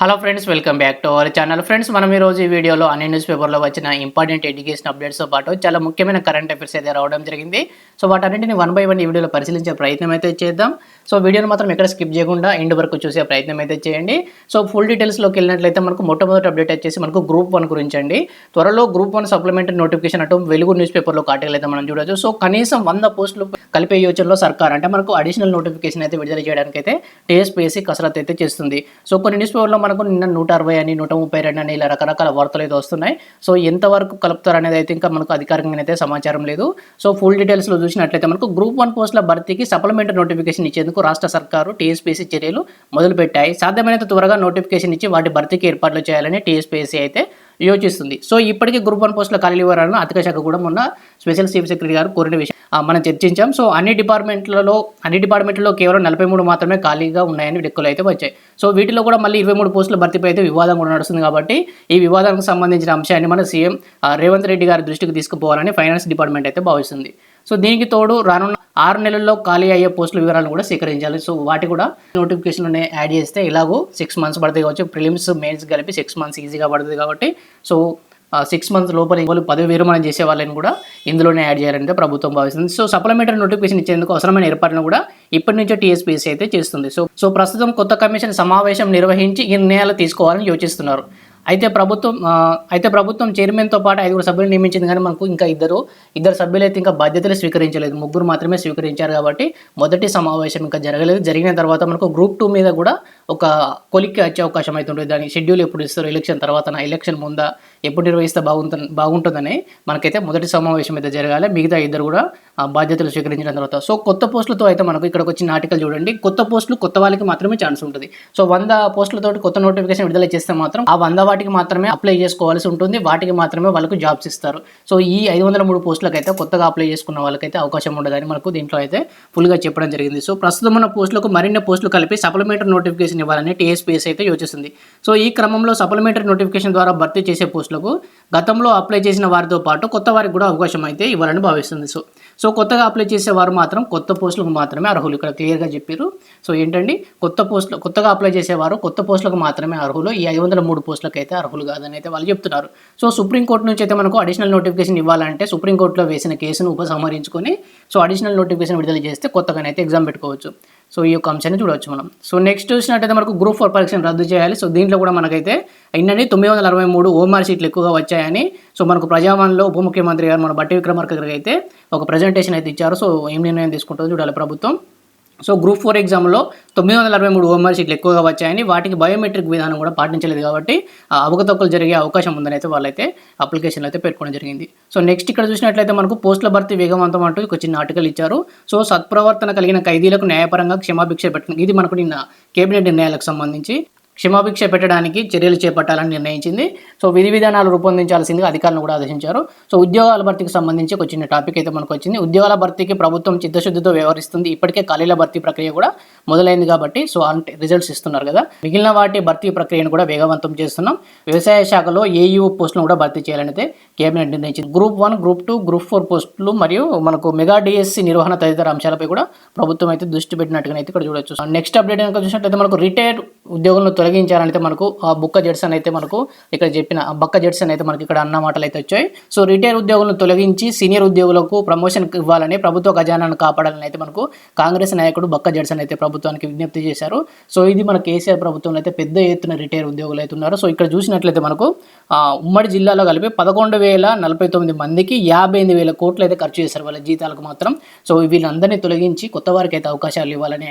Hello friends welcome back to our channel friends మనం ఈ రోజు ఈ వీడియోలో అన్ని న్యూస్ పేపర్లో వచ్చిన ఇంపార్టెంట్ ఎడ్యుకేషన్ అప్డేట్స్తో పాటు చాలా ముఖ్యమైన కరెంట్ అఫైర్స్ అయితే రావడం జరిగింది. సో వాటన్నింటిని వన్ బై వన్ ఈ వీడియోలో పరిశీలించే ప్రయత్నం అయితే చేద్దాం. సో వీడియోని మాత్రం ఎక్కడ స్కిప్ చేయకుండా ఎండ్ వరకు చూసే ప్రయత్నం అయితే చేయండి. సో ఫుల్ డీటెయిల్స్లోకి వెళ్ళినట్లయితే మనకు మొట్టమొదటి అప్డేట్ వచ్చేసి మనకు గ్రూప్ వన్ గురించి అండి. త్వరలో గ్రూప్ వన్ సప్లిమెంటరీ నోటిఫికేషన్ అటు వెలుగు న్యూస్ పేపర్లో ఆర్టికల్ అయితే మనం చూడొచ్చు. సో కనీసం వంద పోస్టులు కలిపే యోచనలో సర్కార్ అంటే మనకు అడిషనల్ నోటిఫికేషన్ అయితే విడుదల చేయడానికి అయితే టీఎస్పీఎస్సీ కసరత్తు అయితే చేస్తుంది. సో కొన్ని న్యూస్ పేపర్లో మనకు నిన్న నూట అరవై అని నూట ముప్పై రెండు అని ఇలా రకరకాల వార్తలు అయితే వస్తున్నాయి. సో ఎంతవరకు కలుపుతారు అనేది అయితే ఇంకా మనకు అధికారికంగా అయితే సమాచారం లేదు. సో ఫుల్ డీటెయిల్స్లో చూసినట్లయితే మనకు గ్రూప్ వన్ పోస్టుల భర్తీకి సప్లిమెంటరీ నోటిఫికేషన్ ఇచ్చేందుకు రాష్ట్ర సర్కారు టీఎస్పీఎస్సీ చర్యలు మొదలుపెట్టాయి. సాధ్యమైనంత త్వరగా నోటిఫికేషన్ ఇచ్చి వాటి భర్తీకి ఏర్పాట్లు చేయాలని టీఎస్పీఎస్సీ అయితే యోచిస్తుంది. సో ఇప్పటికీ గ్రూప్ వన్ పోస్టుల ఖాళీ వివరాలను అధిక శాఖ కూడా మొన్న స్పెషల్ చీఫ్ సెక్రటరీ గారు కోరిన విషయం మనం చర్చించాం. సో అన్ని డిపార్ట్మెంట్లలో అన్ని డిపార్ట్మెంట్లలో కేవలం నలభై మూడు మాత్రమే ఖాళీగా ఉన్నాయని లెక్కలు అయితే వచ్చాయి. సో వీటిలో కూడా మళ్ళీ ఇరవై మూడు పోస్టుల భర్తీపై అయితే వివాదం కూడా నడుస్తుంది కాబట్టి ఈ వివాదానికి సంబంధించిన అంశాన్ని మన సీఎం రేవంత్ రెడ్డి గారి దృష్టికి తీసుకుపోవాలని ఫైనాన్స్ డిపార్ట్మెంట్ అయితే భావిస్తుంది. సో దీనికి తోడు రానున్న ఆరు నెలల్లో ఖాళీ అయ్యే పోస్టుల వివరాలను కూడా సేకరించాలి. సో వాటి కూడా నోటిఫికేషన్లోనే యాడ్ చేస్తే ఎలాగో సిక్స్ మంత్స్ పడుతుంది కావచ్చు. ప్రిలిమ్స్ మెయిన్స్ కలిపి సిక్స్ మంత్స్ ఈజీగా పడుతుంది కాబట్టి. సో సిక్స్ మంత్స్ లోపల వాళ్ళు పదవి విరమణ చేసే వాళ్ళని కూడా ఇందులోనే యాడ్ చేయాలని ప్రభుత్వం భావిస్తుంది. సో సప్లిమెంటరీ నోటిఫికేషన్ ఇచ్చేందుకు అవసరమైన ఏర్పాట్లను కూడా ఇప్పటి నుంచే టీఎస్పీఎస్సీ అయితే చేస్తుంది. సో సో ప్రస్తుతం కొత్త కమిషన్ సమావేశం నిర్వహించి ఈ నిర్ణయాలు తీసుకోవాలని యోచిస్తున్నారు. అయితే ప్రభుత్వం అయితే ప్రభుత్వం చైర్మన్తో పాటు ఐదుగురు సభ్యులు నియమించింది కానీ మనకు ఇంకా ఇద్దరు ఇద్దరు సభ్యులు అయితే ఇంకా బాధ్యతలు స్వీకరించలేదు. ముగ్గురు మాత్రమే స్వీకరించారు కాబట్టి మొదటి సమావేశం ఇంకా జరగలేదు. జరిగిన తర్వాత మనకు గ్రూప్ టూ మీద కూడా ఒక కొలిక్కి వచ్చే అవకాశం అయితే ఉంటుంది. దాని షెడ్యూల్ ఎప్పుడు ఇస్తారు ఎలక్షన్ తర్వాత ఎలక్షన్ ముందా ఎప్పుడు నిర్వహిస్తే బాగుంటుంది బాగుంటుందని మనకైతే మొదటి సమావేశం అయితే జరగాలి. మిగతా ఇద్దరు కూడా ఆ బాధ్యతలు స్వీకరించిన తర్వాత. సో కొత్త పోస్టులతో అయితే మనకు ఇక్కడికి వచ్చిన ఆర్టికల్ చూడండి. కొత్త పోస్టులు కొత్త వాళ్ళకి మాత్రమే ఛాన్స్ ఉంటుంది. సో వంద పోస్టులతో కొత్త నోటిఫికేషన్ విడుదల చేస్తే మాత్రం ఆ వంద వాటికి మాత్రమే అప్లై చేసుకోవాల్సి ఉంటుంది. వాటికి మాత్రమే వాళ్ళకు జాబ్స్ ఇస్తారు. సో ఈ ఐదు వందల మూడు పోస్టులకు అయితే కొత్తగా అప్లై చేసుకున్న వాళ్ళకైతే అవకాశం ఉండదని మనకు దీంట్లో అయితే ఫుల్గా చెప్పడం జరిగింది. సో ప్రస్తుతం ఉన్న పోస్టులకు మరిన్ని పోస్టులు కలిపి సప్లిమెంటరీ నోటిఫికేషన్ ఇవ్వాలని టీఎస్పీఎస్ అయితే యోచిస్తుంది. సో ఈ క్రమంలో సప్లిమెంటరీ నోటిఫికేషన్ ద్వారా భర్తీ చేసే పోస్టులకు గతంలో అప్లై చేసిన వారితో పాటు కొత్త వారికి కూడా అవకాశం అయితే ఇవ్వాలని భావిస్తుంది. సో సో కొత్తగా అప్లై చేసే వారు మాత్రం కొత్త పోస్టులకు మాత్రమే అర్హులు. ఇక్కడ క్లియర్గా చెప్పారు సో ఏంటండి? కొత్త పోస్టులు కొత్తగా అప్లై చేసేవారు కొత్త పోస్టులకు మాత్రమే అర్హులు. ఈ ఐదు వందల మూడు పోస్టులకు అయితే అర్హులు కాదని అయితే వాళ్ళు చెప్తున్నారు. సో సుప్రీంకోర్టు నుంచి అయితే మనకు అడిషనల్ నోటిఫికేషన్ ఇవ్వాలంటే సుప్రీంకోర్టులో వేసిన కేసును ఉపసంహరించుకొని సో అడిషనల్ నోటిఫికేషన్ విడుదల చేస్తే కొత్తగానైతే ఎగ్జామ్ పెట్టుకోవచ్చు. సో ఈ యొక్క అంశాన్ని చూడవచ్చు మనం. సో నెక్స్ట్ చూసినట్టయితే మనకు గ్రూప్ ఫోర్ పరీక్షను రద్దు చేయాలి. సో దీంట్లో కూడా మనకైతే అయినని తొమ్మిది వందల అరవై మూడు ఓమార్ సీట్లు ఎక్కువగా వచ్చాయని సో మనకు ప్రజావాణిలో ఉప ముఖ్యమంత్రి గారు మన బట్టి విక్రమార్క గారికి అయితే ఒక ప్రజెంటేషన్ అయితే ఇచ్చారు. సో ఏం నిర్ణయం తీసుకుంటుందో చూడాలి ప్రభుత్వం. సో గ్రూప్ ఫోర్ ఎగ్జామ్లో తొమ్మిది వందల అరవై మూడు హోంవర్క్ సీట్లు ఎక్కువగా వచ్చాయని వాటికి బయోమెట్రిక్ విధానం కూడా పాటించలేదు కాబట్టి ఆ అవకతవకలు జరిగే అవకాశం ఉందని అయితే వాళ్ళైతే అప్లికేషన్లో అయితే పెట్టుకోవడం జరిగింది. సో నెక్స్ట్ ఇక్కడ చూసినట్లయితే మనకు పోస్టుల భర్తీ వేగవంతం అంటూ ఒక చిన్న ఆర్టికల్ ఇచ్చారు. సో సత్ప్రవర్తన కలిగిన ఖైదీలకు న్యాయపరంగా క్షమాభిక్ష పెట్టడం ఇది మనకు నిన్న కేబినెట్ నిర్ణయాలకు సంబంధించి క్షమాభిక్ష పెట్టడానికి చర్యలు చేపట్టాలని నిర్ణయించింది. సో విధి విధానాలు రూపొందించాల్సిందిగా అధికారులను కూడా ఆదేశించారు. సో ఉద్యోగాల భర్తీకి సంబంధించి ఒక చిన్న టాపిక్ అయితే మనకు వచ్చింది. ఉద్యోగాల భర్తీకి ప్రభుత్వం చిత్తశుద్ధితో వ్యవహరిస్తుంది. ఇప్పటికే ఖాళీల భర్తీ ప్రక్రియ కూడా మొదలైంది కాబట్టి సో అంటే రిజల్ట్స్ ఇస్తున్నారు కదా. మిగిలిన వాటి భర్తీ ప్రక్రియను కూడా వేగవంతం చేస్తున్నాం. వ్యవసాయ శాఖలో ఏయూ పోస్టులను కూడా భర్తీ చేయాలని అయితే కేబినెట్ నిర్ణయించింది. Group one group two group four పోస్టులు మరియు మనకు మెగా డిఎస్సి నిర్వహణ తదితర అంశాలపై కూడా ప్రభుత్వం అయితే దృష్టి పెట్టినట్టుగా అయితే ఇక్కడ చూడొచ్చు. నెక్స్ట్ అప్డేట్ కనుక చూసినట్లయితే మనకు రిటైర్డ్ ఉద్యోగులను తొలగించాలంటే మనకు ఆ బుక్క జెడ్సన్ అయితే మనకు ఇక్కడ చెప్పిన ఆ బక్క జెడ్సన్ అయితే మనకి ఇక్కడ అన్న మాటలు అయితే వచ్చాయి. సో రిటైర్ ఉద్యోగులను తొలగించి సీనియర్ ఉద్యోగులకు ప్రమోషన్ ఇవ్వాలని ప్రభుత్వ ఖజానాను కాపాడాలని అయితే మనకు కాంగ్రెస్ నాయకుడు బక్క జెడ్సన్ అయితే ప్రభుత్వానికి విజ్ఞప్తి చేశారు. సో ఇది మన కేసీఆర్ ప్రభుత్వంలో అయితే పెద్ద ఎత్తున రిటైర్ ఉద్యోగులు అయితే ఉన్నారు. సో ఇక్కడ చూసినట్లయితే మనకు ఉమ్మడి జిల్లాలో కలిపి పదకొండు వేల నలభై తొమ్మిది మందికి యాభై ఎనిమిది వేల కోట్లు అయితే ఖర్చు చేశారు వాళ్ళ జీతాలకు మాత్రం. సో వీళ్ళందరినీ తొలగించి కొత్త వారికి అయితే అవకాశాలు ఇవ్వాలని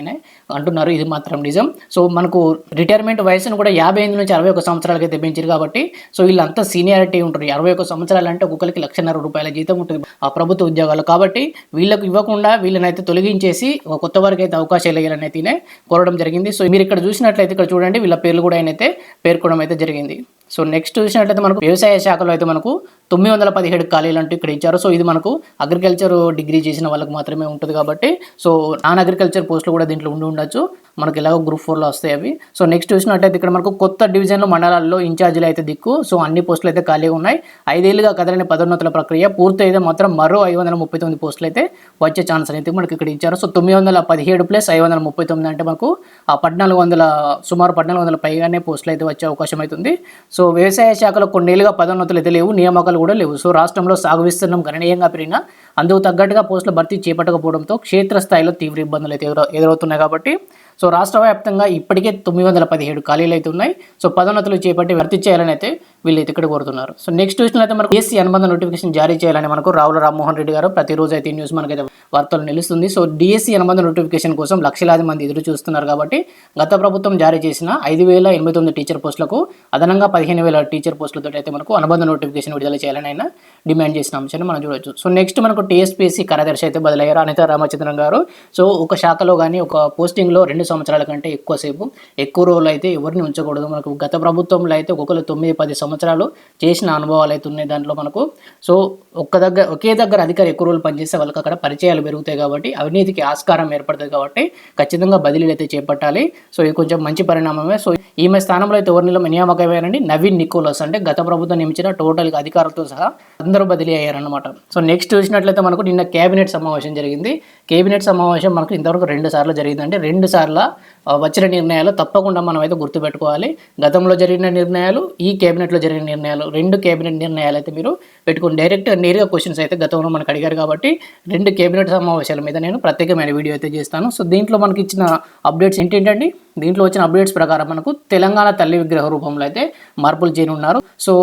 అంటున్నారు. ఇది మాత్రం నిజం. సో మనకు రిటైర్మెంట్ వయసును కూడా యాభై ఎనిమిది నుంచి అరవై ఒక సంవత్సరాలకి పెంచారు కాబట్టి సో వీళ్ళంతా సీనియారిటీ ఉంటారు. అరవై ఒక సంవత్సరాలు అంటే ఒక్కొక్కరికి లక్షన్నర రూపాయల జీతం ఉంటుంది ఆ ప్రభుత్వ ఉద్యోగాలు కాబట్టి వీళ్ళకు ఇవ్వకుండా వీళ్ళని అయితే తొలగించేసి ఒక కొత్త వారికి అయితే అవకాశాలు ఇవ్వాలని అయితే కోరడం జరిగింది. సో మీరు ఇక్కడ చూసినట్లయితే ఇక్కడ చూడండి వీళ్ళ పేర్లు కూడా ఆయన అయితే పేర్కొనడం అయితే జరిగింది. సో నెక్స్ట్ చూసినట్లయితే మనకు వ్యవసాయ శాఖలో అయితే మనకు తొమ్మిది వందల పదిహేడు ఖాళీలు అంటూ ఇక్కడ ఇచ్చారు. సో ఇది మనకు అగ్రికల్చర్ డిగ్రీ చేసిన వాళ్ళకి మాత్రమే ఉంటుంది కాబట్టి సో నాన్ అగ్రికల్చర్ పోస్టులు కూడా దీంట్లో ఉండి ఉండొచ్చు. మనకి ఎలాగో గ్రూప్ ఫోర్లో వస్తాయి అవి. సో నెక్స్ట్ చూసినట్టయితే ఇక్కడ మనకు కొత్త డివిజన్లు మండలాల్లో ఇన్ఛార్జీలు అయితే దిక్కు. సో అన్ని పోస్టులు అయితే ఖాళీగా ఉన్నాయి. ఐదేళ్ళుగా కదలని పదోన్నతుల ప్రక్రియ పూర్తి అయితే మాత్రం మరో ఐదు వందల ముప్పై తొమ్మిది పోస్టులు అయితే వచ్చే ఛాన్స్ అయితే మనకి ఇక్కడ ఇచ్చారు. సో తొమ్మిది వందల పదిహేడు ప్లస్ ఐదు వందల ముప్పై తొమ్మిది అంటే మనకు ఆ పద్నాలుగు వందల సుమారు పద్నాలుగు వందల పైగానే పోస్టులు అయితే వచ్చే అవకాశం అవుతుంది సో వ్యవసాయ శాఖలో కొన్నేళ్ళుగా పదోన్నతులు అయితే లేవు నియామకాలు కూడా లేవు. సో రాష్ట్రంలో సాగు విస్తీర్ణం గణనీయంగా పెరిగినా అందుకు తగ్గట్టుగా పోస్టుల భర్తీ చేపట్టకపోవడంతో క్షేత్రస్థాయిలో తీవ్ర ఇబ్బందులు అయితే ఎదురవుతున్నాయి కాబట్టి సో రాష్ట్ర వ్యాప్తంగా ఇప్పటికే తొమ్మిది వందల పదిహేడు ఖాళీలు అయితే ఉన్నాయి. సో పదోన్నతులు చేపట్టి భర్తీ చేయాలని అయితే వీళ్ళైతే ఇక్కడ కోరుతున్నారు. సో నెక్స్ట్ చూసినట్లయితే మనకు ఏసీ అనుబంధ నోటిఫికేషన్ జారీ చేయాలని మనకు రావుల రామ్మోహన్ రెడ్డి గారు ప్రతిరోజు అయితే ఈ న్యూస్ మనకైతే వార్తలు నిలుస్తుంది. సో డిఎస్సి అనుబంధ నోటిఫికేషన్ కోసం లక్షలాది మంది ఎదురు చూస్తున్నారు కాబట్టి గత ప్రభుత్వం జారీ చేసిన ఐదు వేల ఎనభై తొమ్మిది టీచర్ పోస్టులకు అదనంగా పదిహేను వేల టీచర్ పోస్టులతో అయితే మనకు అనుబంధ నోటిఫికేషన్ విడుదల చేయాలని ఆయన డిమాండ్ చేసిన అంశాన్ని మనం చూడొచ్చు. సో నెక్స్ట్ మనకు టీఎస్పీఎస్సీ కార్యదర్శి అయితే బదులయ్యారు. అనిత రామచంద్రన్ గారు. సో ఒక శాఖలో కానీ ఒక పోస్టింగ్లో రెండు సంవత్సరాల కంటే ఎక్కువసేపు ఎక్కువ రోజులు అయితే ఎవరిని ఉంచకూడదు. మనకు గత ప్రభుత్వంలో అయితే ఒక్కొక్కరు తొమ్మిది పది సంవత్సరాలు చేసిన అనుభవాలు అయితే ఉన్నాయి దాంట్లో మనకు. సో ఒక్క దగ్గర ఒకే దగ్గర అధికారి ఎక్కువ రోజులు పనిచేస్తే వాళ్ళకి అక్కడ పరిచయాలు పెరుగుతాయి కాబట్టి అవినీతికి ఆస్కారం ఏర్పడుతుంది కాబట్టి ఖచ్చితంగా బదిలీలు అయితే చేపట్టాలి. సో ఇది కొంచెం మంచి పరిణామమే. సో ఈమె స్థానంలో అయితే ఎవరిని నియామకమయ్యారండి నవీన్ నికోలస్. అంటే గత ప్రభుత్వం నియమించిన టోటల్ అధికారులతో సహా అందరూ బదిలీ అయ్యారన్నమాట. సో నెక్స్ట్ చూసినట్లయితే మనకు నిన్న కేబినెట్ సమావేశం జరిగింది. కేబినెట్ సమావేశం మనకు ఇంతవరకు రెండు సార్లు జరిగిందంటే రెండు సార్లు వల్ల వచ్చిన నిర్ణయాలు తప్పకుండా మనం అయితే గుర్తుపెట్టుకోవాలి. గతంలో జరిగిన నిర్ణయాలు ఈ కేబినెట్లో జరిగిన నిర్ణయాలు రెండు కేబినెట్ నిర్ణయాలు అయితే మీరు పెట్టుకుని డైరెక్ట్ నేరుగా క్వశ్చన్స్ అయితే గతంలో మనకు అడిగారు కాబట్టి రెండు కేబినెట్ సమావేశాల మీద నేను ప్రత్యేకమైన వీడియో అయితే చేస్తాను. సో దీంట్లో మనకి ఇచ్చిన అప్డేట్స్ ఏంటంటే దీంట్లో వచ్చిన అప్డేట్స్ ప్రకారం మనకు తెలంగాణ తల్లి విగ్రహ రూపంలో అయితే మార్పులు చేయనున్నారు. సో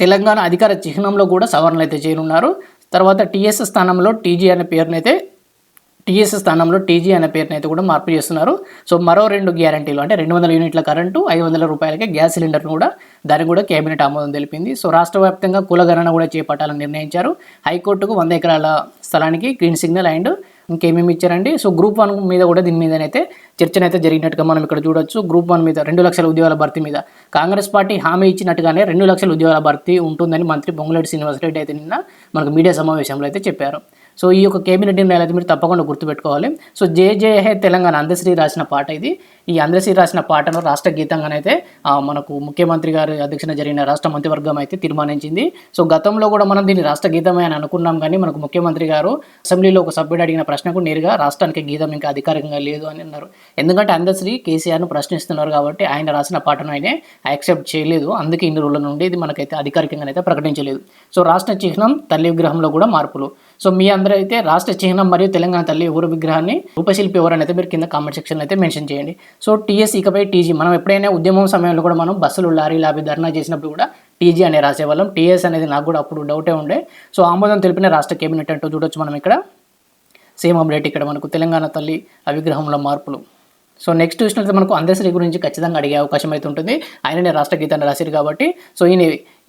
తెలంగాణ అధికార చిహ్నంలో కూడా సవరణలు అయితే చేయనున్నారు. తర్వాత టీఎస్ స్థానంలో టీజీ అనే పేరునైతే టీఎస్ స్థానంలో టీజీ అనే పేరుని అయితే కూడా మార్పు చేస్తున్నారు. సో మరో రెండు గ్యారంటీలు అంటే రెండు వందల యూనిట్ల కరెంటు ఐదు వందల రూపాయలకే గ్యాస్ సిలిండర్ను కూడా దానికి కూడా కేబినెట్ ఆమోదం తెలిపింది. సో రాష్ట్ర వ్యాప్తంగా కులగణన కూడా చేపట్టాలని నిర్ణయించారు. హైకోర్టుకు వంద ఎకరాల స్థలానికి గ్రీన్ సిగ్నల్ అండ్ ఇంకేమేమి ఇచ్చారండి? సో గ్రూప్ వన్ మీద కూడా దీని మీదనైతే చర్చనైతే జరిగినట్టుగా మనం ఇక్కడ చూడొచ్చు. గ్రూప్ వన్ మీద రెండు లక్షల ఉద్యోగాల భర్తీ మీద. కాంగ్రెస్ పార్టీ హామీ ఇచ్చినట్టుగానే రెండు లక్షల ఉద్యోగాల భర్తీ ఉంటుందని మంత్రి పొంగులేటి శ్రీనివాసరెడ్డి అయితే నిన్న మనకు మీడియా సమావేశంలో అయితే చెప్పారు. సో ఈ యొక్క కేబినెట్ నిర్ణయాలు అయితే మీరు తప్పకుండా గుర్తుపెట్టుకోవాలి. సో జే జే హే తెలంగాణ అందశ్రీ రాసిన పాట ఇది. ఈ అందశ్రీ రాసిన పాటను రాష్ట్ర గీతంగానైతే మనకు ముఖ్యమంత్రి గారి అధ్యక్షన జరిగిన రాష్ట్ర మంత్రివర్గం అయితే తీర్మానించింది. సో గతంలో కూడా మనం దీన్ని రాష్ట్ర గీతమే అని అనుకున్నాం కానీ మనకు ముఖ్యమంత్రి గారు అసెంబ్లీలో ఒక సభ్యుడు అడిగిన ప్రశ్నకు నేరుగా రాష్ట్రానికి గీతం ఇంకా అధికారికంగా లేదు అని అన్నారు. ఎందుకంటే అందశ్రీ కేసీఆర్ను ప్రశ్నిస్తున్నారు కాబట్టి ఆయన రాసిన పాటను ఆయనే యాక్సెప్ట్ చేయలేదు. అందుకే ఇన్ని రోజుల నుండి ఇది మనకైతే అధికారికంగా అయితే ప్రకటించలేదు. సో రాష్ట్ర చిహ్నం తల్లి విగ్రహంలో కూడా మార్పులు. సో మీ అందరూ అయితే రాష్ట్ర చిహ్నం మరియు తెలంగాణ తల్లి ఊరు విగ్రహాన్ని రూపశిల్పి ఎవరని అయితే మీరు కింద కామెంట్ సెక్షన్లో అయితే మెన్షన్ చేయండి. సో టీఎస్ ఇకపై టీజీ మనం ఎప్పుడైనా ఉద్యమం సమయంలో కూడా మనం బస్సులు లారీలు అవి ధర్నా చేసినప్పుడు కూడా టీజీ అనే రాసేవాళ్ళం. టీఎస్ అనేది నాకు కూడా అప్పుడు డౌటే ఉండే. సో ఆమోదం తెలిపిన రాష్ట్ర కేబినెట్ అంటూ చూడొచ్చు మనం ఇక్కడ. సేమ్ అప్డేట్ ఇక్కడ మనకు తెలంగాణ తల్లి ఆ విగ్రహంలో మార్పులు. సో నెక్స్ట్ చూసినట్లయితే మనకు అందశ్రీ గురించి ఖచ్చితంగా అడిగే అవకాశం అయితే ఉంటుంది. ఆయననే రాష్ట్ర గీతాన్ని రాశారు కాబట్టి. సో ఈయన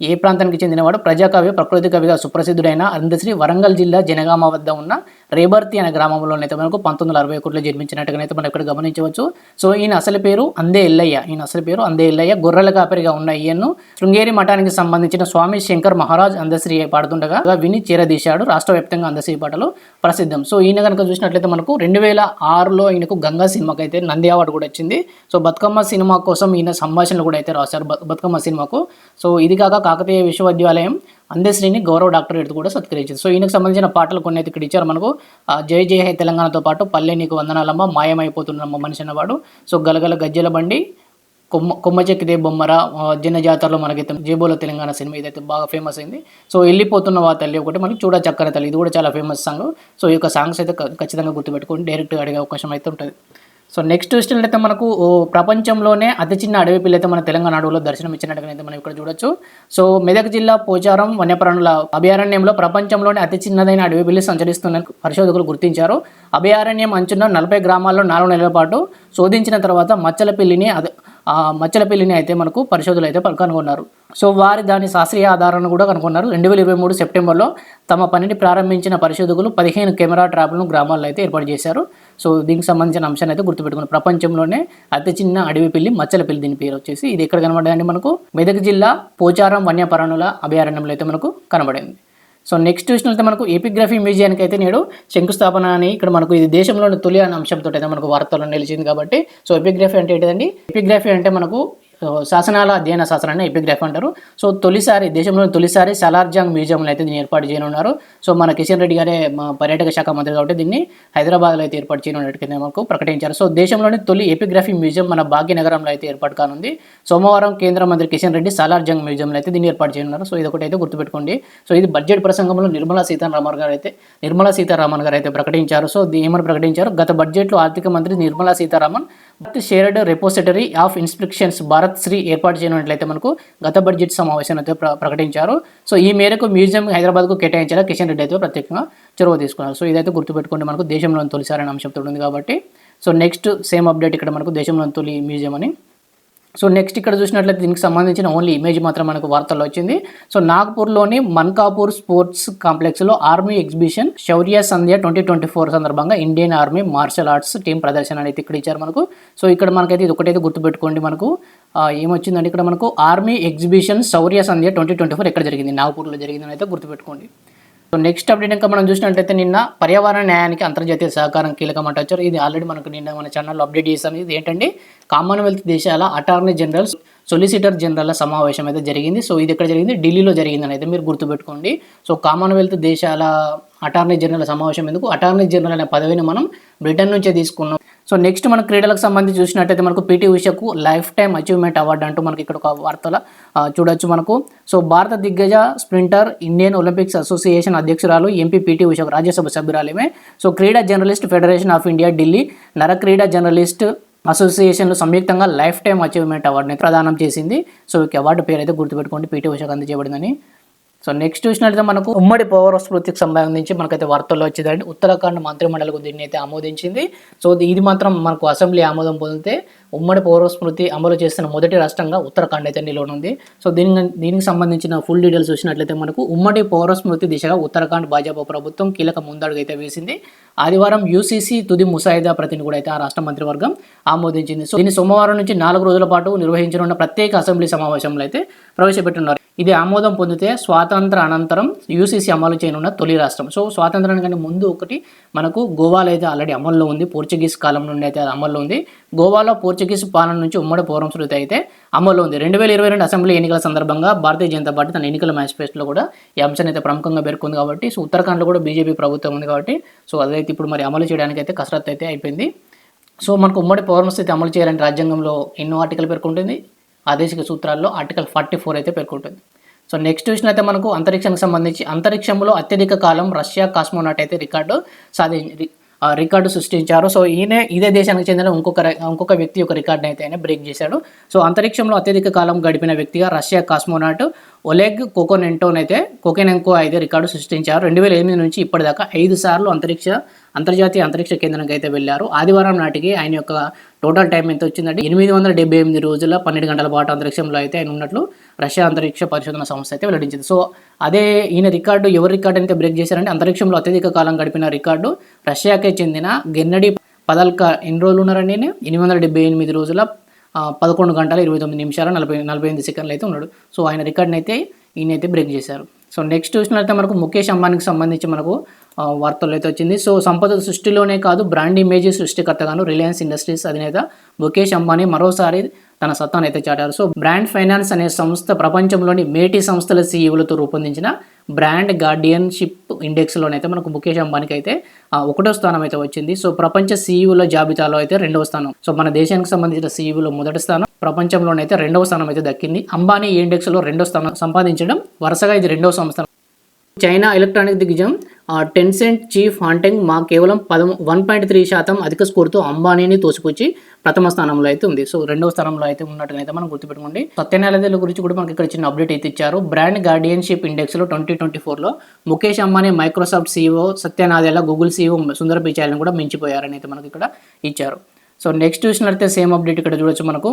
ఏ ప్రాంతానికి చెందినవాడు? ప్రజాకవి ప్రకృతి కవిగా సుప్రసిద్ధుడైన అందశ్రీ వరంగల్ జిల్లా జనగామ వద్ద ఉన్న రేబర్తి అనే గ్రామంలోనైతే మనకు పంతొమ్మిది వందల అరవై ఒకటిలో జన్మించినట్టుగానైతే మనం ఇక్కడ గమనించవచ్చు. సో ఈయన అసలు పేరు అందే ఎల్లయ్య. ఈయన అసలు పేరు అందే ఎల్లయ్య. గొర్రెల కాపరిగా ఉన్న ఈయన్ను శృంగేరి మఠానికి సంబంధించిన స్వామి శంకర్ మహారాజ్ అందశ్రీ పాడుతుండగా విని చేరదీశాడు రాష్ట్ర వ్యాప్తంగా అందశ్రీ పాటలు ప్రసిద్ధం. సో ఈయన కనుక చూసినట్లయితే మనకు రెండు వేల ఆరులో ఈయనకు గంగా సినిమాకి అయితే నంది అవార్డు కూడా వచ్చింది. సో బతుకమ్మ సినిమా కోసం ఈయన సంభాషణలు కూడా అయితే రాశారు బతుకమ్మ సినిమాకు. సో ఇది కాక కాకతీయ విశ్వవిద్యాలయం అందశ్రీని గౌరవ డాక్టరేట్ కూడా సత్కరించింది. సో ఈయనకు సంబంధించిన పాటలు కొన్ని అయితే ఇక్కడ ఇచ్చారు మనకు. జై జై హై తెలంగాణతో పాటు పల్లె నీకు వందనాలమ్మ మాయమైపోతున్నమ్మ మనిషి అన్నవాడు. సో గలగల గజ్జెల బండి కొమ్మ కొమ్మ చెక్కిదే బొమ్మర జిన్న జాతరలో మనకైతే జేబోలో తెలంగాణ సినిమా ఇదైతే బాగా ఫేమస్ అయింది. సో వెళ్ళిపోతున్న వా తల్లి ఒకటి మనకి చూడ చక్కర తల్లి. ఇది కూడా చాలా ఫేమస్ సాంగ్. సో ఈ యొక్క సాంగ్స్ అయితే ఖచ్చితంగా గుర్తుపెట్టుకొని డైరెక్ట్గా అడిగే అవకాశం అయితే ఉంటుంది. సో నెక్స్ట్ అయితే మనకు ఓ ప్రపంచంలోనే అతి చిన్న అడవి పిల్ల అయితే మన తెలంగాణ అడవిలో దర్శనం ఇచ్చినట్టుగా అయితే మనం ఇక్కడ చూడొచ్చు. సో మెదక్ జిల్లా పోచారం వన్యప్రాణుల అభయారణ్యంలో ప్రపంచంలోనే అతి చిన్నదైన అడవి పిల్లి సంచరిస్తున్న పరిశోధకులు గుర్తించారు. అభయారణ్యం అంచున నలభై గ్రామాల్లో నాలుగు నెలల పాటు శోధించిన తర్వాత మచ్చల పిల్లిని అదే ఆ మచ్చల పిల్లిని అయితే మనకు పరిశోధకులు అయితే కనుగొన్నారు. సో వారి దాని శాస్త్రీయ ఆధారాలను కూడా కనుగొన్నారు. రెండు వేల ఇరవై మూడు సెప్టెంబర్లో తమ పనిని ప్రారంభించిన పరిశోధకులు పదిహేను కెమెరా ట్రాప్లను గ్రామాల్లో అయితే ఏర్పాటు చేశారు. సో దీనికి సంబంధించిన అంశాన్ని అయితే గుర్తుపెట్టుకుని ప్రపంచంలోనే అతి చిన్న అడవి పిల్లి మచ్చల పిల్లి దీని పేరు వచ్చేసి. ఇది ఎక్కడ కనబడదండి మనకు మెదక్ జిల్లా పోచారం వన్యపరణుల అభయారణ్యంలో అయితే మనకు కనబడింది. సో నెక్స్ట్ చూసినట్లయితే మనకు ఎపిగ్రఫీ మ్యూజియానికి అయితే నేడు శంకుస్థాపన అని ఇక్కడ మనకు ఇది దేశంలోని తొలి అనే అంశంతో అయితే మనకు వార్తల్లో నిలిచింది కాబట్టి. సో ఎపిగ్రఫీ అంటే ఏంటిదండి? ఎపిగ్రఫీ అంటే మనకు శాసనాల అధ్యయన శాస్త్రాన్ని ఎపిగ్రాఫ్ అంటారు. సో తొలిసారి దేశంలోని తొలిసారి సలార్జంగ్ మ్యూజియంలో అయితే దీన్ని ఏర్పాటు చేయనున్నారు. సో మన కిషన్ రెడ్డి గారే మా పర్యాటక శాఖ మంత్రి కాబట్టి దీన్ని హైదరాబాద్లో అయితే ఏర్పాటు చేయనున్నట్టు మనకు ప్రకటించారు. సో దేశంలోని తొలి ఎపిగ్రఫీ మ్యూజియం మన భాగ్యనగరంలో అయితే ఏర్పాటు కానుంది. సోమవారం కేంద్ర మంత్రి కిషన్ రెడ్డి సలార్జంగ్ మ్యూజియంలో అయితే దీన్ని ఏర్పాటు చేయనున్నారు. సో ఇది ఒకటి అయితే గుర్తుపెట్టుకోండి. సో ఇది బడ్జెట్ ప్రసంగంలో నిర్మలా సీతారామన్ గారు అయితే నిర్మలా సీతారామన్ గారు అయితే ప్రకటించారు. సో ఏమని ప్రకటించారు? గత బడ్జెట్లో ఆర్థిక మంత్రి Nirmala Sitharaman shared repository of inspections Bharat Shri ఏర్పాటు చేయనట్లయితే మనకు గత బడ్జెట్ సమావేశం అయితే ప్ర- ప్రకటించారు. సో ఈ మేరకు మ్యూజియం హైదరాబాద్కు కేటాయించేలా కిషన్ రెడ్డి అయితే ప్రత్యేకంగా చొరవ తీసుకున్నారు. సో ఇదైతే గుర్తుపెట్టుకోండి మనకు దేశంలోని తొలిసారి అనే అంశంతో ఉంది కాబట్టి. సో నెక్స్ట్ సేమ్ అప్డేట్ ఇక్కడ మనకు దేశంలోని తొలి మ్యూజియం అని సో నెక్స్ట్ ఇక్కడ చూసినట్లయితే దీనికి సంబంధించిన ఓన్లీ ఇమేజ్ మాత్రం మనకు వార్తల్లో వచ్చింది. సో నాగ్పూర్లోని మన్కాపూర్ స్పోర్ట్స్ కాంప్లెక్స్లో army exhibition Shaurya Sandhya twenty twenty four సందర్భంగా Indian army martial arts team ప్రదర్శన అనేది ఇక్కడ ఇచ్చారు మనకు. సో ఇక్కడ మనకైతే ఇది ఒకటైతే గుర్తుపెట్టుకోండి మనకు. ఏమొచ్చిందంటే ఇక్కడ మనకు army exhibition Shaurya Sandhya twenty twenty four ఎక్కడ జరిగింది? నాగ్పూర్లో జరిగిందని అయితే గుర్తుపెట్టుకోండి. సో నెక్స్ట్ అప్డేట్ ఇంకా మనం చూసినట్లయితే నిన్న పర్యావరణ న్యాయానికి అంతర్జాతీయ సహకారం కీలకం అంటారు ఇది ఆల్రెడీ మనకు నిన్న మన ఛానల్లో అప్డేట్ చేసాం ఇది ఏంటంటే కామన్వెల్త్ దేశాల అటార్నీ జనరల్ సొలిసిటర్ జనరల్ సమావేశం అయితే జరిగింది. సో ఇది ఎక్కడ జరిగింది? ఢిల్లీలో జరిగిందని అయితే మీరు గుర్తుపెట్టుకోండి. సో కామన్వెల్త్ దేశాల అటార్నీ జనరల్ సమావేశం ఎందుకు? అటార్నీ జనరల్ అనే పదవిని మనం బ్రిటన్ నుంచే తీసుకున్నాం. సో నెక్స్ట్ మన క్రీడలకు సంబంధించి చూసినట్టయితే మనకు పీటీ ఉషకు లైఫ్ టైమ్ అచీవ్మెంట్ అవార్డు అంటూ మనకి ఇక్కడ ఒక వార్తల చూడొచ్చు మనకు. సో భారత దిగ్గజ స్ప్రింటర్ ఇండియన్ ఒలింపిక్స్ అసోసియేషన్ అధ్యక్షురాలు ఎంపీ పీటీ ఉషకు రాజ్యసభ సభ్యురాలేమే. సో క్రీడా journalist federation of India Delhi. నర క్రీడా జర్నలిస్ట్ అసోసియేషన్లు సంయుక్తంగా లైఫ్ టైమ్ అచీవ్మెంట్ అవార్డుని ప్రదానం చేసింది. సో ఈ అవార్డు పేరు అయితే గుర్తుపెట్టుకోండి. పీటీ ఉషకు అందజేయబడిందని. సో నెక్స్ట్ చూసినట్లయితే మనకు ఉమ్మడి పౌర స్మృతికి సంబంధించి మనకైతే వార్తల్లో వచ్చిందండి. ఉత్తరాఖండ్ మంత్రిమండలికి దీన్ని అయితే ఆమోదించింది. సో ఇది మాత్రం మనకు అసెంబ్లీ ఆమోదం పొందితే ఉమ్మడి పౌర స్మృతి అమలు చేస్తున్న మొదటి రాష్ట్రంగా ఉత్తరాఖండ్ అయితే నిలవనుంది. సో దీనికి దీనికి సంబంధించిన ఫుల్ డీటెయిల్స్ చూసినట్లయితే మనకు ఉమ్మడి పౌర స్మృతి దిశగా ఉత్తరాఖండ్ భాజపా ప్రభుత్వం కీలక ముందడుగు అయితే వేసింది. ఆదివారం యూసీసీ తుది ముసాయిదా ప్రతిని కూడా అయితే ఆ రాష్ట్ర మంత్రివర్గం ఆమోదించింది. సో దీన్ని సోమవారం నుంచి నాలుగు రోజుల పాటు నిర్వహించనున్న ప్రత్యేక అసెంబ్లీ సమావేశంలో అయితే ప్రవేశపెట్టున్నారు. ఇది ఆమోదం పొందితే స్వాతంత్ర అనంతరం యూసీసీ అమలు చేయనున్న తొలి రాష్ట్రం. సో స్వాతంత్రానికంటే ముందు ఒకటి మనకు గోవాలో అయితే ఆల్రెడీ అమల్లో ఉంది. పోర్చుగీస్ కాలం నుండి అయితే అది అమల్లో ఉంది. గోవాలో పోర్చుగీస్ పాలన నుంచి ఉమ్మడి పౌరం శృతి అయితే అమల్లో ఉంది. రెండు వేల ఇరవై రెండు అసెంబ్లీ ఎన్నికల సందర్భంగా భారతీయ జనతా పార్టీ తన ఎన్నికల మేనిఫెస్టోలో కూడా ఈ అంశాన్ని అయితే ప్రముఖంగా పేర్కొంది కాబట్టి సో ఉత్తరాఖండ్లో కూడా బీజేపీ ప్రభుత్వం ఉంది కాబట్టి సో అదైతే ఇప్పుడు మరి అమలు చేయడానికి అయితే కసరత్తు అయితే అయిపోయింది. సో మనకు ఉమ్మడి పౌరస్థితి అమలు చేయాలని రాజ్యాంగంలో ఎన్నో ఆర్టికల్ పేర్కొంటుంది. ఆదేశిక సూత్రాల్లో ఆర్టికల్ ఫార్టీ ఫోర్ అయితే పేర్కొంటుంది. సో నెక్స్ట్ చూసినైతే మనకు అంతరిక్షానికి సంబంధించి అంతరిక్షంలో అత్యధిక కాలం రష్యా కాస్మోనాట్ అయితే రికార్డు సాధి రికార్డు సృష్టించారు. సో ఈయన ఇదే దేశానికి చెందిన ఇంకొక ఇంకొక వ్యక్తి యొక్క రికార్డుని అయితే ఆయన బ్రేక్ చేశాడు. సో అంతరిక్షంలో అత్యధిక కాలం గడిపిన వ్యక్తిగా రష్యా కాస్మోనాట్ ఒలెగ్ కోకోనెంటోన్ అయితే కోకెనెంకో అయితే రికార్డు సృష్టించారు. రెండు వేల ఎనిమిది నుంచి ఇప్పటిదాకా ఐదు సార్లు అంతరిక్ష అంతర్జాతీయ అంతరిక్ష కేంద్రానికి అయితే వెళ్ళారు. ఆదివారం నాటికి ఆయన యొక్క టోటల్ టైం ఎంత వచ్చిందంటే ఎనిమిది వందల డెబ్బై ఎనిమిది రోజుల పన్నెండు గంటల పాటు అంతరిక్షంలో అయితే ఆయన ఉన్నట్లు రష్యా అంతరిక్ష పరిశోధన సంస్థ అయితే వెల్లడించింది. సో అదే ఈయన రికార్డు ఎవరి రికార్డు అయితే బ్రేక్ చేశారంటే అంతరిక్షంలో అత్యధిక కాలం గడిపిన రికార్డు రష్యాకే చెందిన గెన్నడి పదల్కా ఎన్ని రోజులు ఉన్నారండి నేను ఎనిమిది వందల డెబ్బై ఎనిమిది రోజుల పదకొండు గంటల ఇరవై తొమ్మిది నిమిషాల నలభై నలభై ఎనిమిది సెకండ్లు అయితే ఉన్నాడు. సో ఆయన రికార్డ్ని అయితే ఈయన అయితే బ్రేక్ చేశారు. సో నెక్స్ట్ చూసినట్లయితే మనకు ముఖేష్ అంబానీకి సంబంధించి మనకు వార్తలు అయితే వచ్చింది. సో సంపద సృష్టిలోనే కాదు బ్రాండ్ ఇమేజ్ సృష్టికర్తగాను రిలయన్స్ ఇండస్ట్రీస్ అధినేత ముఖేష్ అంబానీ మరోసారి తన సత్తాను అయితే చాటారు. సో బ్రాండ్ ఫైనాన్స్ అనే సంస్థ ప్రపంచంలోని మేటి సంస్థల సీఈఓలతో రూపొందించిన బ్రాండ్ గార్డియన్షిప్ ఇండెక్స్లోనైతే మనకు ముఖేష్ అంబానీకి అయితే ఒకటో స్థానం అయితే వచ్చింది. సో ప్రపంచ సీఈఓల జాబితాలో అయితే రెండవ స్థానం. సో మన దేశానికి సంబంధించిన సీఈఓలో మొదటి స్థానం ప్రపంచంలోనైతే రెండవ స్థానం అయితే దక్కింది. అంబానీ ఇండెక్స్లో రెండో స్థానం సంపాదించడం వరుసగా ఇది రెండవ సంస్థ చైనా ఎలక్ట్రానిక్ దిగ్గజం టెన్సెంట్ చీఫ్ హాంటెంగ్ మా కేవలం పదం వన్ పాయింట్ త్రీ శాతం అధిక స్కోర్తో అంబానీని తోసిపుచ్చి ప్రథమ స్థానంలో అయితే ఉంది. సో రెండవ స్థానంలో అయితే ఉన్నట్టునైతే మనం గుర్తుపెట్టుకోండి. సత్యనారాయణ గురించి కూడా మనకి ఇక్కడ చిన్న అప్డేట్ అయితే ఇచ్చారు. బ్రాండ్ గార్డియన్షిప్ ఇండెక్స్లో ట్వంటీ ట్వంటీ ఫోర్లో Mukesh Ambani Microsoft CEO Satya Nadella Google CEO Sundar పిచాయలను కూడా మించిపోయారని అయితే మనకి ఇక్కడ ఇచ్చారు. సో నెక్స్ట్ చూసినట్లయితే సేమ్ అప్డేట్ ఇక్కడ చూడొచ్చు మనకు.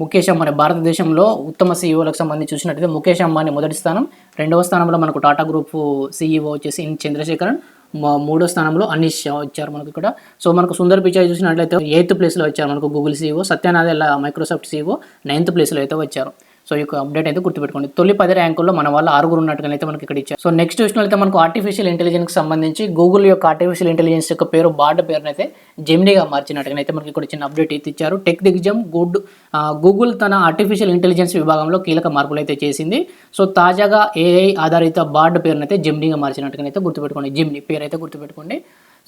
ముఖేష్ అంబానీ భారతదేశంలో ఉత్తమ సీఈఓలకు సంబంధించి చూసినట్లయితే ముఖేష్ అంబానీ మొదటి స్థానం. రెండవ స్థానంలో మనకు టాటా గ్రూప్ సీఈఓ వచ్చేసి ఇన్ చంద్రశేఖరన్. మూడో స్థానంలో అనిష్ వచ్చారు మనకు ఇక్కడ. సో మనకు సుందర్ పిచాయ్ చూసినట్లయితే ఎయిత్ ప్లేస్లో వచ్చారు మనకు Google CEO Satyanath Microsoft CEO ninth ప్లేస్లో అయితే వచ్చారు. సో ఈ అప్డేట్ అయితే గుర్తుపెట్టుకోండి. తొలి పది ర్యాంకుల్లో మన వాళ్ళు ఆరుగురు ఉన్నట్టుగా అయితే మనకి ఇక్కడ ఇచ్చారు. సో నెక్స్ట్ చూసినట్లయితే మనకు ఆర్టిఫిషియల్ ఇంటెలిజెన్స్ సంబంధించి గూగుల్ యొక్క ఆర్టిఫిషియల్ ఇంటెలిజెన్స్ యొక్క పేరు బార్డ్ పేరునైతే అయితే జెమినీగా మార్చినట్టుగా అయితే మనకి ఇక్కడ చిన్న అప్డేట్ అయితే ఇచ్చారు. టెక్ దిగ్గజం గుడ్ గూగుల్ తన ఆర్టిఫిషియల్ ఇంటెలిజెన్స్ విభాగంలో కీలక మార్పులు అయితే చేసింది. సో తాజాగా ఏఐ ఆధారిత బార్డ్ పేరునైతే జెమినీగా మార్చినట్టుగా అయితే గుర్తుపెట్టుకోండి. జిమ్ని పేరు అయితే గుర్తుపెట్టుకోండి.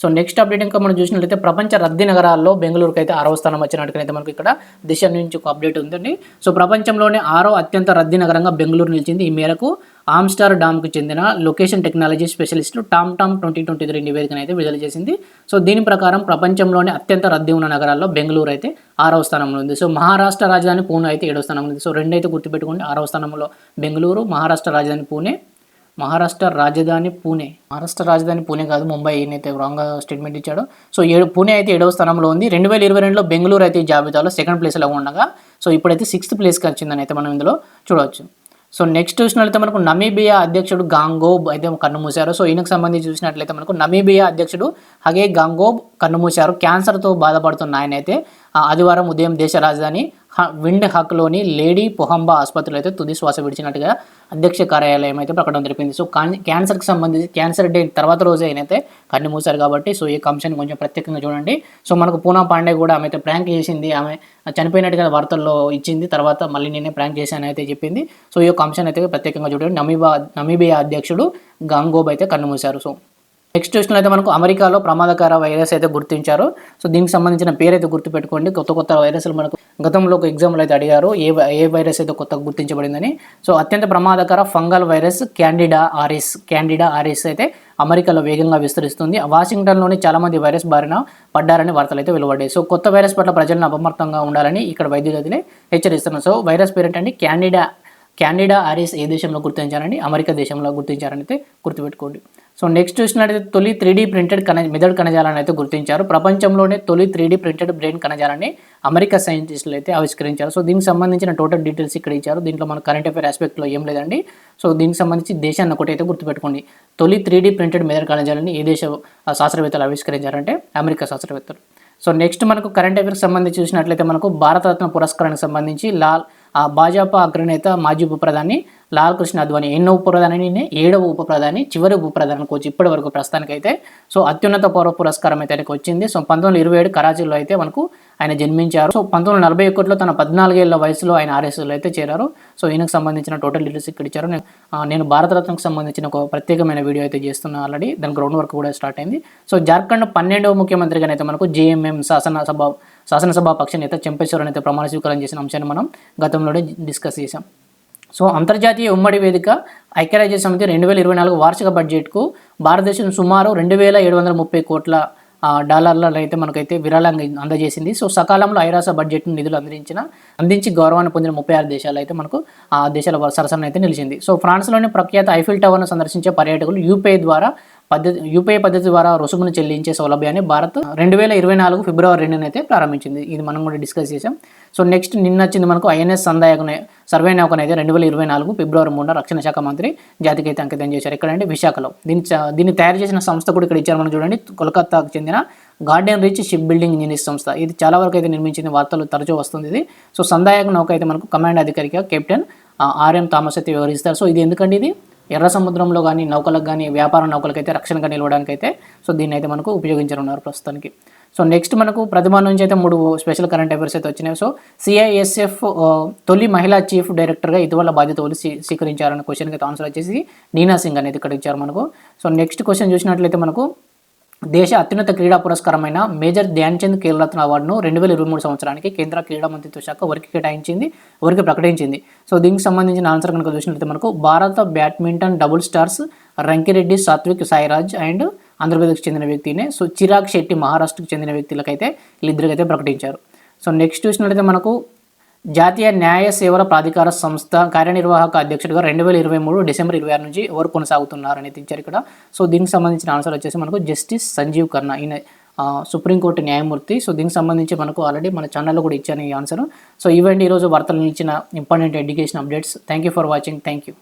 సో నెక్స్ట్ అప్డేట్ ఇంకా మనం చూసినట్లయితే ప్రపంచ రద్దీ నగరాల్లో బెంగళూరుకి అయితే ఆరవ స్థానం వచ్చినట్టుగా మనకి ఇక్కడ దిశ నుంచి ఒక అప్డేట్ ఉందండి. సో ప్రపంచంలోనే ఆరో అత్యంత రద్దీ నగరంగా బెంగళూరు నిలిచింది. ఈ మేరకు ఆమ్స్టార్ డామ్కు చెందిన location technology specialist TomTom twenty twenty three నివేదికను అయితే విడుదల చేసింది. సో దీని ప్రకారం ప్రపంచంలోనే అత్యంత రద్దీ ఉన్న నగరాల్లో బెంగళూరు అయితే ఆరవ స్థానంలో ఉంది. సో మహారాష్ట్ర రాజధాని పూణే అయితే ఏడవ స్థానంలో ఉంది. సో రెండైతే గుర్తుపెట్టుకోండి ఆరవ స్థానంలో బెంగళూరు మహారాష్ట్ర రాజధాని పూణే మహారాష్ట్ర రాజధాని పూణే. మహారాష్ట్ర రాజధాని పూణే కాదు ముంబై ఈయనైతే రాంగ్ స్టేట్మెంట్ ఇచ్చాడో. సో ఏడు పూణే అయితే ఏడవ స్థానంలో ఉంది. రెండు వేల ఇరవై రెండులో బెంగళూరు అయితే జాబితాలో సెకండ్ ప్లేస్లో ఉండగా సో ఇప్పుడైతే సిక్స్త్ ప్లేస్కి వచ్చిందని అయితే మనం ఇందులో చూడవచ్చు. సో నెక్స్ట్ చూసినట్లయితే మనకు నమీబియా అధ్యక్షుడు గాంగోబ్ అయితే కన్నుమూశారు సో ఈయనకు సంబంధించి చూసినట్లయితే మనకు నమీబియా అధ్యక్షుడు హగే గాంగోబ్ కన్నుమూశారు క్యాన్సర్తో బాధపడుతున్న ఆయన అయితే ఆ, ఆదివారం ఉదయం దేశ రాజధాని విండ్ హక్లోని లేడీ పొహంబా ఆసుపత్రిలో అయితే తుది శ్వాస విడిచినట్టుగా అధ్యక్ష కార్యాలయం అయితే ప్రకటన తెలిపింది. సో కాన్ క్యాన్సర్కి సంబంధించి క్యాన్సర్ డే తర్వాత రోజే ఆయనైతే కన్ను మూసారు కాబట్టి సో ఈ అంశాన్ని కొంచెం ప్రత్యేకంగా చూడండి. సో మనకు పూనా పాండే కూడా ఆమె అయితే ప్రాంక్ చేసింది. ఆమె చనిపోయినట్టుగా వార్తల్లో ఇచ్చింది. తర్వాత మళ్ళీ నేనే ప్రాంక్ చేశాను అయితే చెప్పింది. సో ఈ యొక్క అంశాన్ని అయితే ప్రత్యేకంగా చూడండి. నమీబా నమీబియా అధ్యక్షుడు గంగోబ్ అయితే కన్ను మూశారు. సో నెక్స్ట్ అయితే మనకు అమెరికాలో ప్రమాదకర వైరస్ అయితే గుర్తించారు. సో దీనికి సంబంధించిన పేరు అయితే గుర్తుపెట్టుకోండి. కొత్త కొత్త వైరస్లు మనకు గతంలో ఒక ఎగ్జాంపుల్ అయితే అడిగారు. ఏ ఏ వైరస్ అయితే కొత్తగా గుర్తించబడిందని. సో అత్యంత ప్రమాదకర fungal virus Candida auris Candida auris అయితే అమెరికాలో వేగంగా విస్తరిస్తుంది. వాషింగ్టన్లోని చాలా మంది వైరస్ బారిన పడ్డారని వార్తలు అయితే వెలువడ్డాయి. సో కొత్త వైరస్ పట్ల ప్రజలను అపమర్తంగా ఉండాలని ఇక్కడ వైద్యులు అయితే హెచ్చరిస్తున్నారు. సో వైరస్ పేరు ఏంటంటే క్యాండిడా క్యాండిడా ఆర్ఎస్ ఏ దేశంలో గుర్తించారని అమెరికా దేశంలో గుర్తించారని అయితే గుర్తుపెట్టుకోండి. సో నెక్స్ట్ చూసినట్లయితే తొలి త్రీ డీ ప్రింటెడ్ కణ మెదడు కణజాలాన్ని అయితే గుర్తించారు. ప్రపంచంలోనే తొలి త్రీ డీ ప్రింటెడ్ బ్రెయిన్ కణజాలాన్ని అమెరికా సైంటిస్టులు అయితే ఆవిష్కరించారు. సో దీనికి సంబంధించిన టోటల్ డీటెయిల్స్ ఇక్కడ ఇచ్చారు. దీంట్లో మన కరెంట్ అఫేర్ ఆస్పెక్ట్లో ఏం లేదండి. సో దీనికి సంబంధించి దేశాన్ని ఒకటి అయితే గుర్తుపెట్టుకోండి. తొలి త్రీడీ ప్రింటెడ్ మెదడు కణజాలాన్ని ఏ దేశ శాస్త్రవేత్తలు ఆవిష్కరించారంటే అమెరికా శాస్త్రవేత్తలు. సో నెక్స్ట్ మనకు కరెంట్ అఫేర్కి సంబంధించి చూసినట్లయితే మనకు భారతరత్న పురస్కారానికి సంబంధించి లాల్ భాజపా అగ్రనేత మాజీ ఉప ప్రధాని లాల్ కృష్ణ అద్వానీ ఎన్నో ఉప ప్రధాని ఏడవ ఉప ప్రధాని చివరి ఉప ప్రధాని వచ్చి ఇప్పటి వరకు ప్రస్తుతానికైతే. సో అత్యున్నత పౌర పురస్కారం అయితే ఆయనకు వచ్చింది. సో పంతొమ్మిది ఇరవై ఏడు కరాచీలో అయితే మనకు ఆయన జన్మించారు. సో పంతొమ్మిది నలభై ఒకటిలో తన పద్నాలుగేళ్ళ వయసులో ఆయన ఆర్ఎస్ఎస్లో అయితే చేరారు. సో ఈయనకు సంబంధించిన టోటల్ డీటెయిల్స్ ఇక్కడ ఇచ్చారు. నేను భారతరత్నకు సంబంధించిన ఒక ప్రత్యేకమైన వీడియో అయితే చేస్తున్నా ఆల్రెడీ. దాని గ్రౌండ్ వర్క్ కూడా స్టార్ట్ అయింది. సో జార్ఖండ్ పన్నెండవ ముఖ్యమంత్రిగానైతే మనకు జేఎంఎం శాసనసభ శాసనసభ పక్ష నేత చెంపేశ్వరన్ అయితే ప్రమాణ స్వీకారం చేసిన అంశాన్ని మనం గతంలోనే డిస్కస్ చేశాం. సో అంతర్జాతీయ ఉమ్మడి వేదిక ఐక్యరాజ్య సమితి రెండు వేల ఇరవై నాలుగు వార్షిక బడ్జెట్కు భారతదేశం సుమారు రెండు వేల ఏడు వందల ముప్పై కోట్ల డాలర్లలో అయితే మనకైతే విరాళంగా అందజేసింది. సో సకాలంలో ఐరాస బడ్జెట్ నిధులు అందించిన అందించి గౌరవాన్ని పొందిన ముప్పై ఆరు దేశాలు అయితే మనకు ఆ దేశాల సరసన అయితే నిలిచింది. సో ఫ్రాన్స్లోని ప్రఖ్యాత ఐఫిల్ టవర్ను సందర్శించే పర్యాటకులు యూపీఐ ద్వారా పద్ధతి యూపీఐ పద్ధతి ద్వారా రుసుమును చెల్లించే సౌలభ్యాన్ని భారత్ రెండు వేల ఇరవై నాలుగు ఫిబ్రవరి రెండున అయితే ప్రారంభించింది. ఇది మనం కూడా డిస్కస్ చేసాం సో నెక్స్ట్ నిన్న వచ్చింది మనకు ఐఎన్ఎస్ సందాయకునే సర్వే నౌకను అయితే రెండు వేల ఇరవై నాలుగు ఫిబ్రవరి మూడున రక్షణ శాఖ మంత్రి జాతికి అయితే అంకితం చేశారు. ఎక్కడంటే విశాఖలో. దీన్ని దీన్ని తయారు చేసిన సంస్థ కూడా ఇక్కడ ఇచ్చారు మనం చూడండి. కోల్కతాకు చెందిన Garden Reach ship building engineer సంస్థ. ఇది చాలా వరకు అయితే నిర్మించింది వార్తలు తరచూ వస్తుంది ఇది. సో సందాయక నౌక అయితే మనకు కమాండ్ అధికారిగా కెప్టెన్ ఆర్ఎం థామస్ అయితే వివరిస్తారు. సో ఇది ఎందుకంటే ఇది? ఎర్ర సముద్రంలో కానీ నౌకలకు కానీ వ్యాపార నౌకలకైతే రక్షణగా నిలవడానికి అయితే సో దీన్ని అయితే మనకు ఉపయోగించనున్నారు ప్రస్తుతానికి. సో నెక్స్ట్ మనకు ప్రతిభా నుంచి అయితే మూడు స్పెషల్ కరెంట్ అఫైర్స్ అయితే వచ్చినాయి. సో సిఐఎస్ఎఫ్ తొలి మహిళా చీఫ్ డైరెక్టర్గా ఇటీవల బాధ్యతలు స్వీకరించారన్న క్వశ్చన్కి అయితే ఆన్సర్ వచ్చేసి నీనా సింగ్ అనేది ఇక్కడ ఇచ్చారు మనకు. సో నెక్స్ట్ క్వశ్చన్ చూసినట్లయితే మనకు దేశ అత్యున్నత క్రీడా పురస్కారమైన మేజర్ ధ్యాన్ చంద్ ఖేల్రత్న అవార్డును రెండు వేల ఇరవై మూడు సంవత్సరానికి కేంద్ర క్రీడా మంత్రిత్వ శాఖ వరికి కేటాయించింది వరికి ప్రకటించింది. సో దీనికి సంబంధించిన ఆన్సర్ కనుక చూసినట్లయితే మనకు భారత badminton double stars Rankireddy Satwik Sairaj and ఆంధ్రప్రదేశ్కి చెందిన వ్యక్తినే సో చిరాగ్ శెట్టి మహారాష్ట్రకు చెందిన వ్యక్తులకైతే వీళ్ళిద్దరికైతే ప్రకటించారు. సో నెక్స్ట్ చూసినట్లయితే మనకు జాతీయ న్యాయ సేవల ప్రాధికార సంస్థ కార్యనిర్వాహక అధ్యక్షుడిగా రెండు వేల ఇరవై మూడు డిసెంబర్ ఇరవై ఆరు నుంచి ఎవరు కొనసాగుతున్నారని అయితే ఇచ్చారు ఇక్కడ. సో దీనికి సంబంధించిన ఆన్సర్ వచ్చేసి మనకు జస్టిస్ సంజీవ్ ఖన్నా ఈయన సుప్రీంకోర్టు న్యాయమూర్తి. సో దీనికి సంబంధించి మనకు ఆల్రెడీ మన ఛానల్లో కూడా ఇచ్చాను ఈ ఆన్సర్. సో ఈవెంట్ ఈరోజు వార్తలు ఇచ్చిన important education updates. Thank you for watching. Thank you